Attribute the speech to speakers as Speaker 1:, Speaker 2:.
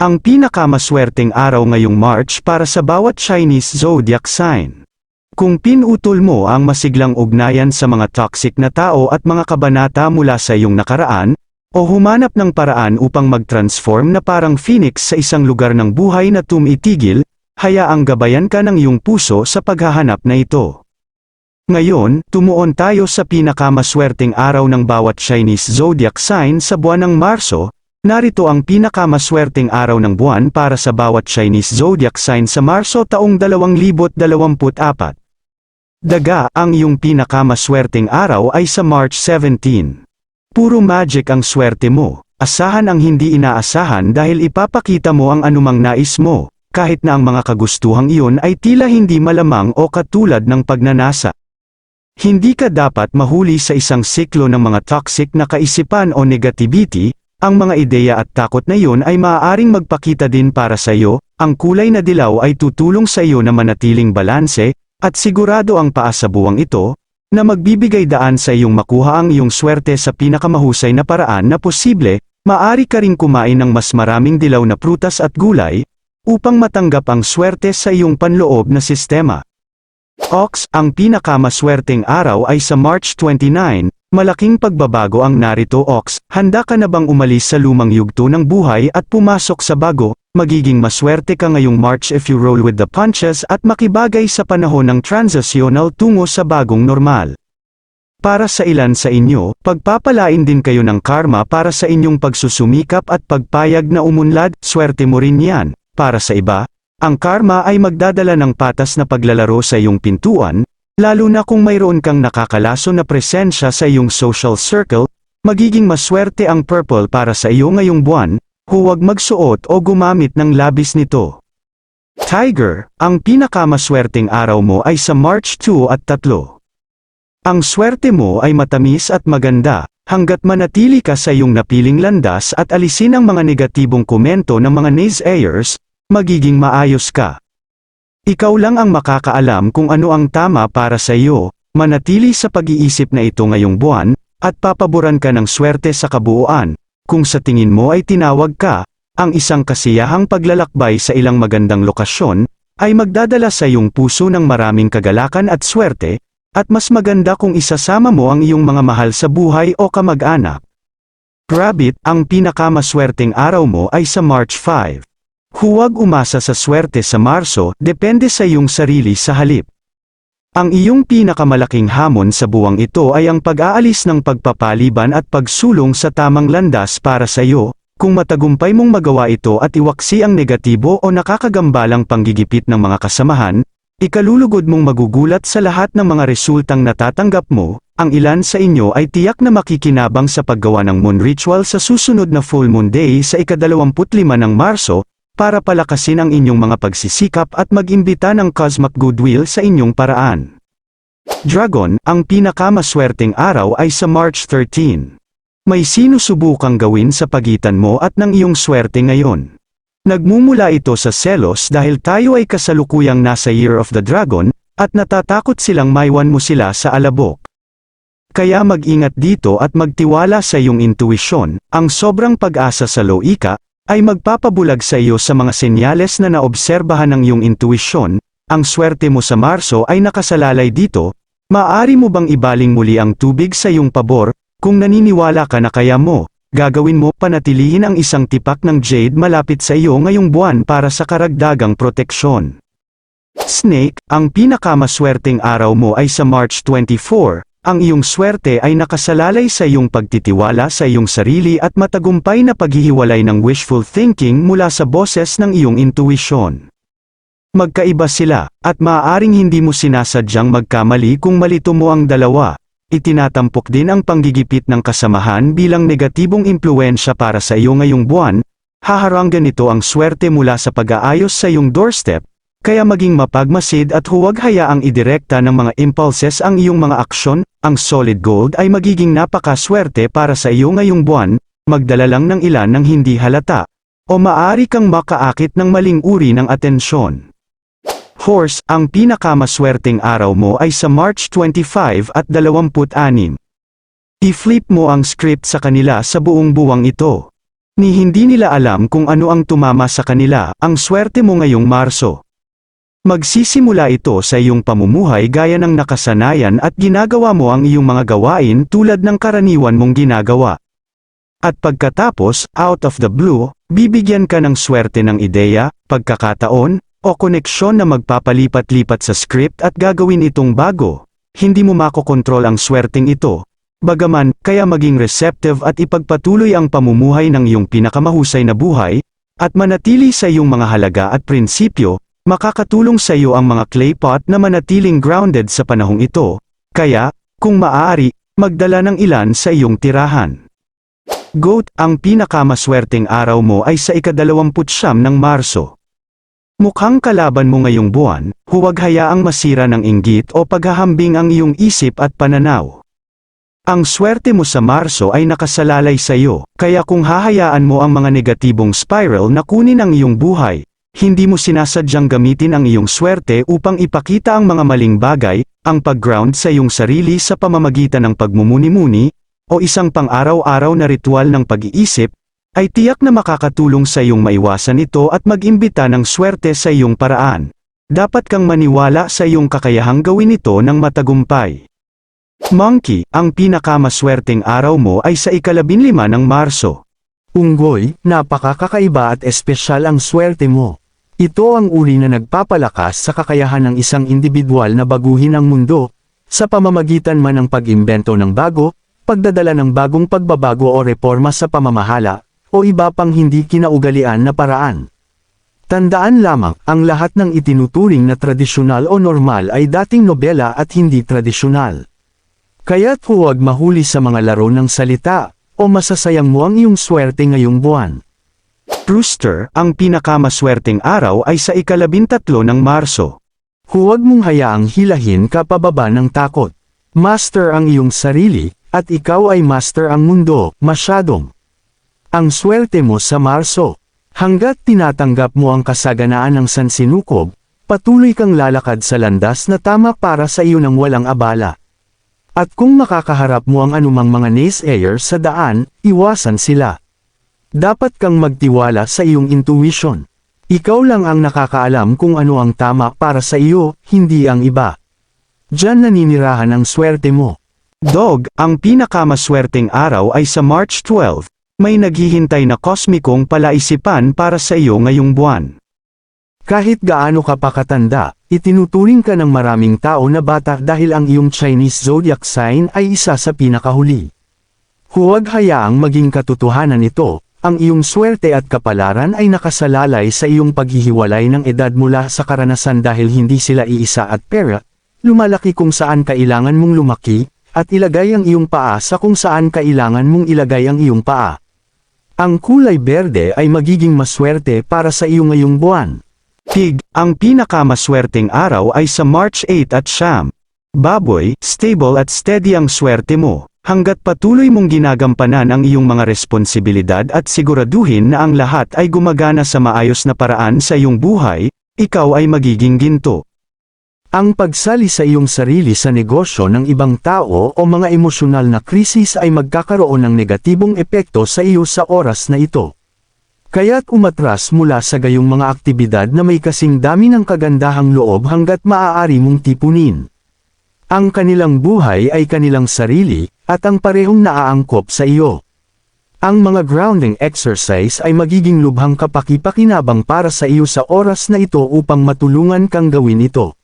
Speaker 1: ang pinakamaswerteng araw ngayong March para sa bawat Chinese zodiac sign. Kung pinutol mo ang masiglang ugnayan sa mga toxic na tao at mga kabanata mula sa iyong nakaraan, o humanap ng paraan upang mag-transform na parang phoenix sa isang lugar ng buhay na tumitigil, hayaang gabayan ka ng iyong puso sa paghahanap na ito. Ngayon, tumuon tayo sa pinakamaswerteng araw ng bawat Chinese zodiac sign sa buwan ng Marso, narito ang pinakamaswerteng araw ng buwan para sa bawat Chinese zodiac sign sa Marso taong 2024. Daga, ang iyong pinakamaswerteng araw ay sa March 17. Puro magic ang swerte mo, asahan ang hindi inaasahan dahil ipapakita mo ang anumang nais mo, kahit na ang mga kagustuhang iyon ay tila hindi malamang o katulad ng pagnanasa. Hindi ka dapat mahuli sa isang siklo ng mga toxic na kaisipan o negativity, ang mga ideya at takot na iyon ay maaaring magpakita din para sa iyo, ang kulay na dilaw ay tutulong sa iyo na manatiling balanse, at sigurado ang paa sa buwang ito, na magbibigay daan sa iyong makuha ang iyong swerte sa pinakamahusay na paraan na posible, maari ka ring kumain ng mas maraming dilaw na prutas at gulay, upang matanggap ang swerte sa iyong panloob na sistema. Ox, ang pinakamaswerteng araw ay sa March 29, malaking pagbabago ang narito Ox, handa ka na bang umalis sa lumang yugto ng buhay at pumasok sa bago, magiging maswerte ka ngayong March if you roll with the punches at makibagay sa panahon ng transitional tungo sa bagong normal. Para sa ilan sa inyo, pagpapalain din kayo ng karma para sa inyong pagsusumikap at pagpayag na umunlad, swerte mo rin yan. Para sa iba, ang karma ay magdadala ng patas na paglalaro sa iyong pintuan, lalo na kung mayroon kang nakakalaso na presensya sa iyong social circle, magiging maswerte ang purple para sa iyo ngayong buwan, huwag magsuot o gumamit ng labis nito. Tiger, ang pinakamaswerteng araw mo ay sa March 2 at 3. Ang swerte mo ay matamis at maganda, hanggat manatili ka sa iyong napiling landas at alisin ang mga negatibong komento ng mga naysayers, magiging maayos ka. Ikaw lang ang makakaalam kung ano ang tama para sa iyo, manatili sa pag-iisip na ito ngayong buwan, at papaboran ka ng swerte sa kabuuan, kung sa tingin mo ay tinawag ka, ang isang kasiyahang paglalakbay sa ilang magandang lokasyon, ay magdadala sa iyong puso ng maraming kagalakan at swerte, at mas maganda kung isasama mo ang iyong mga mahal sa buhay o kamag-anak. Rabbit, ang pinakamaswerteng araw mo ay sa March 5. Huwag umasa sa swerte sa Marso, depende sa iyong sarili sa halip. Ang iyong pinakamalaking hamon sa buwang ito ay ang pag-aalis ng pagpapaliban at pagsulong sa tamang landas para sa iyo, kung matagumpay mong magawa ito at iwaksi ang negatibo o nakakagambalang panggigipit ng mga kasamahan, ikalulugod mong magugulat sa lahat ng mga resultang natatanggap mo, ang ilan sa inyo ay tiyak na makikinabang sa paggawa ng moon ritual sa susunod na full moon day sa ikadalawamput-lima ng Marso, para palakasin ang inyong mga pagsisikap at mag-imbita ng cosmic goodwill sa inyong paraan. Dragon, ang pinakamaswerteng araw ay sa March 13. May sinusubukang gawin sa pagitan mo at ng iyong swerte ngayon. Nagmumula ito sa selos dahil tayo ay kasalukuyang nasa Year of the Dragon, at natatakot silang maiwan mo sila sa alabok. Kaya mag-ingat dito at magtiwala sa iyong intuisyon, ang sobrang pag-asa sa loika, ay magpapabulag sa iyo sa mga senyales na naobserbahan ng iyong intuisyon, ang swerte mo sa Marso ay nakasalalay dito, maaari mo bang ibaling muli ang tubig sa iyong pabor, kung naniniwala ka na kaya mo, gagawin mo panatilihin ang isang tipak ng jade malapit sa iyo ngayong buwan para sa karagdagang proteksyon. Snake, ang pinakamaswerteng araw mo ay sa March 24, ang iyong swerte ay nakasalalay sa iyong pagtitiwala sa iyong sarili at matagumpay na paghihiwalay ng wishful thinking mula sa boses ng iyong intuition. Magkaiba sila, at maaaring hindi mo sinasadyang magkamali kung malito mo ang dalawa. Itinatampok din ang panggigipit ng kasamahan bilang negatibong impluensya para sa iyo ngayong buwan, haharanggan nito ang swerte mula sa pag-aayos sa iyong doorstep, kaya maging mapagmasid at huwag hayaang idirekta ng mga impulses ang iyong mga aksyon, ang solid gold ay magiging napakaswerte para sa iyo ngayong buwan, magdala lang ng ilan ng hindi halata, o maaari kang makaakit ng maling uri ng atensyon. Horse, ang pinakamaswerteng araw mo ay sa March 25 at 26. I-flip mo ang script sa kanila sa buong buwang ito. Ni hindi nila alam kung ano ang tumama sa kanila, ang swerte mo ngayong Marso. Magsisimula ito sa iyong pamumuhay gaya ng nakasanayan at ginagawa mo ang iyong mga gawain tulad ng karaniwan mong ginagawa. At pagkatapos, out of the blue, bibigyan ka ng swerte ng ideya, pagkakataon, o koneksyon na magpapalipat-lipat sa script at gagawin itong bago. Hindi mo makokontrol ang swerteng ito. Bagaman, kaya maging receptive at ipagpatuloy ang pamumuhay ng iyong pinakamahusay na buhay, at manatili sa iyong mga halaga at prinsipyo, makakatulong sa iyo ang mga clay pot na manatiling grounded sa panahong ito, kaya, kung maaari, magdala ng ilan sa iyong tirahan. Goat, ang pinakamaswerteng araw mo ay sa ikadalawamputsyam ng Marso. Mukhang kalaban mo ngayong buwan, huwag hayaang masira ng inggit o paghahambing ang iyong isip at pananaw. Ang swerte mo sa Marso ay nakasalalay sa iyo, kaya kung hahayaan mo ang mga negatibong spiral na kunin ang iyong buhay, hindi mo sinasadyang gamitin ang iyong swerte upang ipakita ang mga maling bagay, ang pag-ground sa iyong sarili sa pamamagitan ng pagmumuni-muni, o isang pang-araw-araw na ritual ng pag-iisip, ay tiyak na makakatulong sa iyong maiwasan ito at mag-imbita ng swerte sa iyong paraan. Dapat kang maniwala sa iyong kakayahang gawin ito ng matagumpay. Monkey, ang pinakamaswerteng araw mo ay sa ikalabinlima ng Marso.
Speaker 2: Unggoy, napakakakaiba at espesyal ang swerte mo. Ito ang uri na nagpapalakas sa kakayahan ng isang individual na baguhin ang mundo, sa pamamagitan man ng pag-imbento ng bago, pagdadala ng bagong pagbabago o reforma sa pamamahala, o iba pang hindi kinaugalian na paraan. Tandaan lamang, ang lahat ng itinuturing na tradisyonal o normal ay dating nobela at hindi tradisyonal. Kaya't huwag mahuli sa mga laro ng salita, o masasayang mo ang iyong swerte ngayong buwan.
Speaker 1: Rooster, ang pinakamaswerteng araw ay sa ikalabintatlo ng Marso.
Speaker 2: Huwag mong hayaang hilahin ka pababa ng takot. Master ang iyong sarili, at ikaw ay master ang mundo, masyadong. Ang swerte mo sa Marso. Hanggat tinatanggap mo ang kasaganaan ng sansinukob, patuloy kang lalakad sa landas na tama para sa iyo ng walang abala. At kung makakaharap mo ang anumang mga naysayers sa daan, iwasan sila. Dapat kang magtiwala sa iyong intuition. Ikaw lang ang nakakaalam kung ano ang tama para sa iyo, hindi ang iba. Diyan naninirahan ang swerte mo.
Speaker 1: Dog, ang pinakamaswerteng araw ay sa March 12, may naghihintay na kosmikong palaisipan para sa iyo ngayong buwan.
Speaker 2: Kahit gaano ka pa katanda, itinuturing ka ng maraming tao na bata dahil ang iyong Chinese zodiac sign ay isa sa pinakahuli. Huwag hayaang maging katotohanan ito, ang iyong swerte at kapalaran ay nakasalalay sa iyong paghihiwalay ng edad mula sa karanasan dahil hindi sila iisa at pera, lumalaki kung saan kailangan mong lumaki, at ilagay ang iyong paa sa kung saan kailangan mong ilagay ang iyong paa. Ang kulay berde ay magiging maswerte para sa iyo ngayong buwan.
Speaker 1: Pig, ang pinakamaswerteng araw ay sa March 8 at Siyam. Baboy, stable at steady ang swerte mo, hanggat patuloy mong ginagampanan ang iyong mga responsibilidad at siguraduhin na ang lahat ay gumagana sa maayos na paraan sa iyong buhay, ikaw ay magiging ginto.
Speaker 2: Ang pagsali sa iyong sarili sa negosyo ng ibang tao o mga emosyonal na krisis ay magkakaroon ng negatibong epekto sa iyo sa oras na ito. Kaya't umatras mula sa gayong mga aktibidad na may kasing dami ng kagandahang loob hanggat maaari mong tipunin. Ang kanilang buhay ay kanilang sarili, at ang parehong naaangkop sa iyo. Ang mga grounding exercise ay magiging lubhang kapaki-pakinabang para sa iyo sa oras na ito upang matulungan kang gawin ito.